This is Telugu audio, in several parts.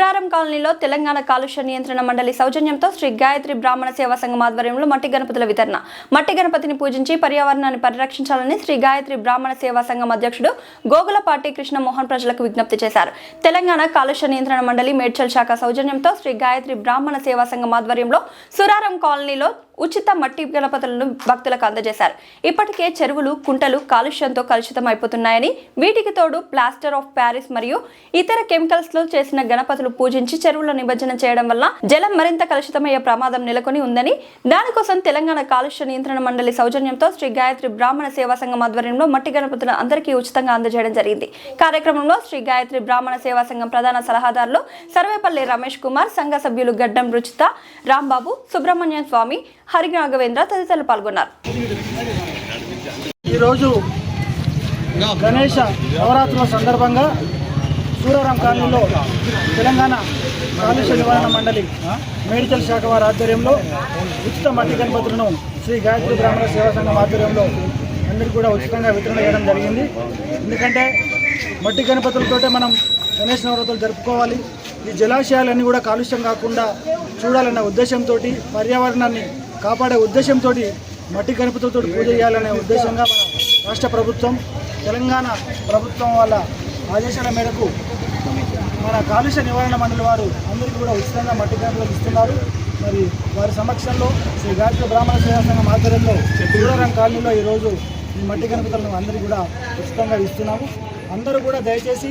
సురారం కాలనీలో తెలంగాణ కాలుష్య నియంత్రణ మండలి సౌజన్యంతో శ్రీ గాయత్రి బ్రాహ్మణ సేవా సంఘం ఆధ్వర్యంలో మట్టి గణపతుల వితరణ. మట్టి గణపతిని పూజించి పర్యావరణాన్ని పరిరక్షించాలని శ్రీ గాయత్రి బ్రాహ్మణ సేవా సంఘం అధ్యక్షుడు గోగులపాటి కృష్ణమోహన్ ప్రజలకు విజ్ఞప్తి చేశారు. తెలంగాణ కాలుష్య నియంత్రణ మండలి మేడ్చల్ శాఖ సౌజన్యంతో శ్రీ గాయత్రి బ్రాహ్మణ సేవా సంఘం ఆధ్వర్యంలో సురారం కాలనీలో ఉచిత మట్టి గణపతులను భక్తులకు అందజేశారు. ఇప్పటికే చెరువులు కుంటలు కాలుష్యంతో కలుషితం అయిపోతున్నాయని వీటికి తోడు ప్లాస్టర్ ఆఫ్ ప్యారిస్ మరియు ఇతర కెమికల్స్లో చేసిన గణపతులు పూజించి చెరువుల నిమజ్జనం చేయడం వల్ల జలం మరింత కలుషితమయ్యే ప్రమాదం నెలకొని ఉందని దానికోసం తెలంగాణ కాలుష్య నియంత్రణ మండలి సౌజన్యంతో శ్రీ గాయత్రి బ్రాహ్మణ సేవా సంఘం ఆధ్వర్యంలో మట్టి గణపతులను అందరికీ ఉచితంగా అందజేయడం జరిగింది. కార్యక్రమంలో శ్రీ గాయత్రి బ్రాహ్మణ సేవా సంఘం ప్రధాన సలహాదారులు సర్వేపల్లి రమేష్ కుమార్ సంఘ సభ్యులు గడ్డం రుచిత రాంబాబు సుబ్రహ్మణ్యం స్వామి హరి రాఘవేంద్ర తదితరులు పాల్గొన్నారు. ఈరోజు గణేష నవరాత్రుల సందర్భంగా సూరారం కాలనీలో తెలంగాణ కాలుష్య నివారణ మండలి మేడికల్ శాఖ వారి ఆధ్వర్యంలో ఉచిత మట్టి గణపతులను శ్రీ గాయత్రి బ్రాహ్మణ సేవా సంఘం ఆధ్వర్యంలో అందరికీ కూడా ఉచితంగా వితరణ చేయడం జరిగింది. ఎందుకంటే మట్టి గణపతులతోటే మనం గణేష్ నవరాత్రులు జరుపుకోవాలి. ఈ జలాశయాలన్నీ కూడా కాలుష్యం కాకుండా చూడాలన్న ఉద్దేశంతో పర్యావరణాన్ని కాపాడే ఉద్దేశంతో మట్టి గణపతులతో పూజ చేయాలనే ఉద్దేశంగా మన రాష్ట్ర ప్రభుత్వం తెలంగాణ ప్రభుత్వం వాళ్ళ ఆదేశాల మేరకు మన కాలుష్య నివారణ మండలి వారు అందరికీ కూడా ఉచితంగా మట్టి క్యాంపులు ఇస్తున్నారు మరి వారి సమక్షంలో శ్రీ గాయత్రి బ్రాహ్మణ సేవా సంఘం ఆధ్వర్యంలో దూరం కాలనీలో ఈరోజు ఈ మట్టి గణపతులను అందరికీ కూడా ఉచితంగా ఇస్తున్నాము. అందరూ కూడా దయచేసి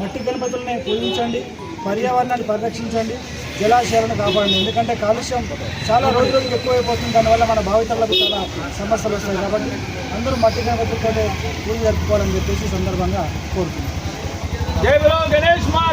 మట్టి గణపతులనే పూజించండి పర్యావరణాన్ని పరిరక్షించండి జలాశయాలను కాపాడండి. ఎందుకంటే కాలుష్యం చాలా రోజు రోజుకి ఎక్కువైపోతుంది. దానివల్ల మన భావితరులకు చాలా సమస్యలు వస్తాయి కాబట్టి అందరూ మట్టి గణపతులతోనే పూజ జరుపుకోవాలని చెప్పేసి సందర్భంగా కోరుతున్నాం. జై బలో గణేష్ మా